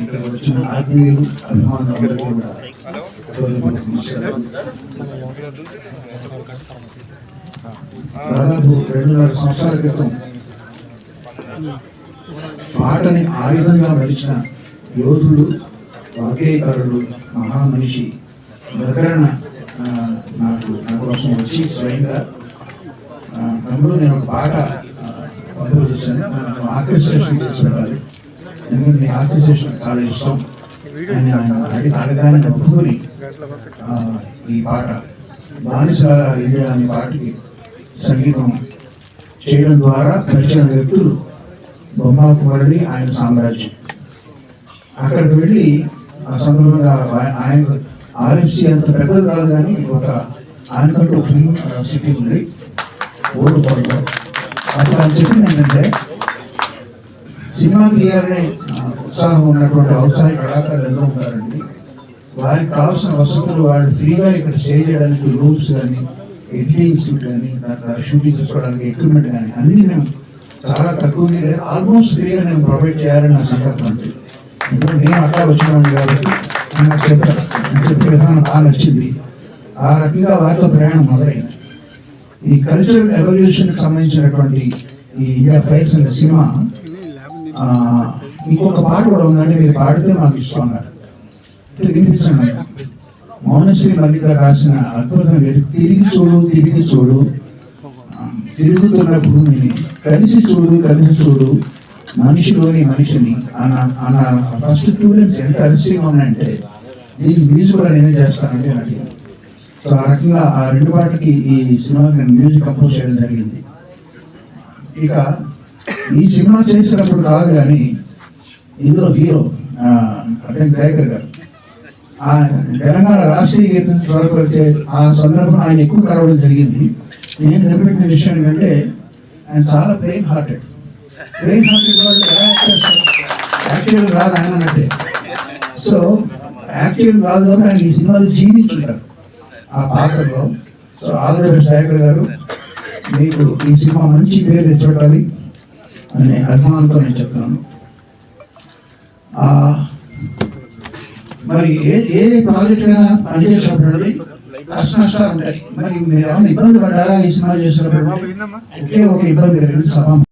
ఇక్కడ వచ్చిన ఆత్మీయులు అభిమానులు కూడా హృదయపూర్వక నమస్కారాలు. దాదాపు రెండున్నర సంవత్సరాల క్రితం పాటని ఆయుధంగా నడిచిన యోధుడు వాగ్గేయకారుడు మహామనిషి ప్రకరణ నాకు నా కోసం వచ్చి స్వయంగా తమ్ముడు నేను ఒక పాట కంపోజ్ చేశాను ఆర్కెస్ట్రేషన్ చేసి పెట్టాలి ఎందుకంటే నీ ఆర్కెస్ట్రేషన్ చాలా ఇష్టం అని ఆయన అడిగి అడగానే ఒప్పుకొని ఈ పాట బానిసల ఇండియా అనే పాటకి సంగీతం చేయడం ద్వారా పరిచయం వ్యక్తులు బొమ్మ కుమారుడి ఆయన సామ్రాజ్యం. అక్కడికి వెళ్ళి ఆ సందర్భంగా ఆయన ఆర్ఎఫ్సి అంత పెద్దది కాదు కానీ ఒక ఆయనకంటూ ఒక సిటీ ఉంది. ఓడిపోవడంలో అప్పుడు ఆయన చెప్పింది ఏంటంటే సినిమా తీయాలనే ఉత్సాహం ఉన్నటువంటి ఔత్సాహిక కళాకారులు ఎంతో ఉంటారండి వారికి కావాల్సిన వసతులు వాళ్ళు ఫ్రీగా ఇక్కడ స్టే చేయడానికి రూమ్స్ కానీ ఎడిటింగ్స్ కానీ షూటింగ్ చేసుకోవడానికి ఎక్విప్మెంట్ కానీ అన్ని మేము చాలా తక్కువగా ఆల్మోస్ట్ ఫ్రీగా నేను ప్రొవైడ్ చేయాలని నా సంకల్పం ఉంది ఎందుకంటే నేను అట్లా వచ్చినాను కాబట్టి నాకు చెప్ప నేను చెప్పే విధానం బాగా నచ్చింది. ఆ రకంగా వారితో ప్రయాణం మొదలైంది. ఈ కల్చరల్ ఎవల్యూషన్కి సంబంధించినటువంటి ఈ ఇండియా ఫైల్స్ అనే సినిమా ఇంకొక పాట కూడా ఉందండి మీరు పాడితే మాకు ఇష్టం అన్నారు. వినిపించండి. మౌనశ్రీ మల్లిక రాసిన అద్భుతం తిరిగి చూడు తిరిగి చూడు. తిరుగుతున్న భూమిని కలిసి చూడు కలిసి చూడు. మనిషిలోని మనిషిని అన్న ఫస్ట్ టూ లైన్స్ ఎంత అలసిగా ఉన్నాయంటే దీనికి మ్యూజిక్ కూడా నేనే చేస్తానంటే నాకు సో ఆ రకంగా ఆ రెండు పాటలకి ఈ సినిమాకి నేను మ్యూజిక్ కంపోజ్ చేయడం జరిగింది. ఇక ఈ సినిమా చేసినప్పుడు కాదు కానీ ఇందులో హీరో అంటే అదే దయాకర్ గారు. ఆ తెలంగాణ రాష్ట్రీయ గీతం స్వరపరిచే ఆ సందర్భం ఆయన ఎక్కువ కలవడం జరిగింది. నేను కనిపెట్టిన విషయం ఏంటంటే ఆయన చాలా ప్లెయిన్ హార్టెడ్ ప్లెయిన్ హార్టెడ్ వాళ్ళు ఎలా యాక్చువల్ రాదు ఆయన అన్నట్టే సో యాక్చువల్ రాదు కాబట్టి ఆయన ఈ సినిమాలో జీవించుంటారు. ఆ పాత్రలో. సో ఆల్ శేఖర్ గారు మీకు ఈ సినిమా మంచి పేరు తెచ్చిపెట్టాలి. అనే అభిమానంతో నేను చెప్తున్నాను. మరి ఏ ఏ ప్రాజెక్ట్ అయినా పనిచేసినప్పుడు కష్ట నష్టాలు ఉంటాయి. మరి మీరు ఏమైనా ఇబ్బంది పడ్డారా ఈ సినిమా చేసినప్పుడు ఒకే ఒక ఇబ్బంది కలిగింది సభ.